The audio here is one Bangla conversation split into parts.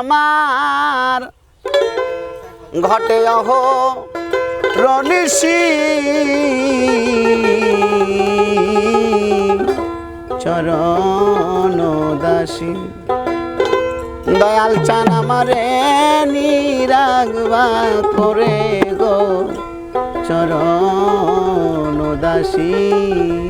আমার ঘটে অহ রনিসি চরণ দাসী। দয়াল চান আমারে নিরাগবা করে গো। চরণ দাসী।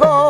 গো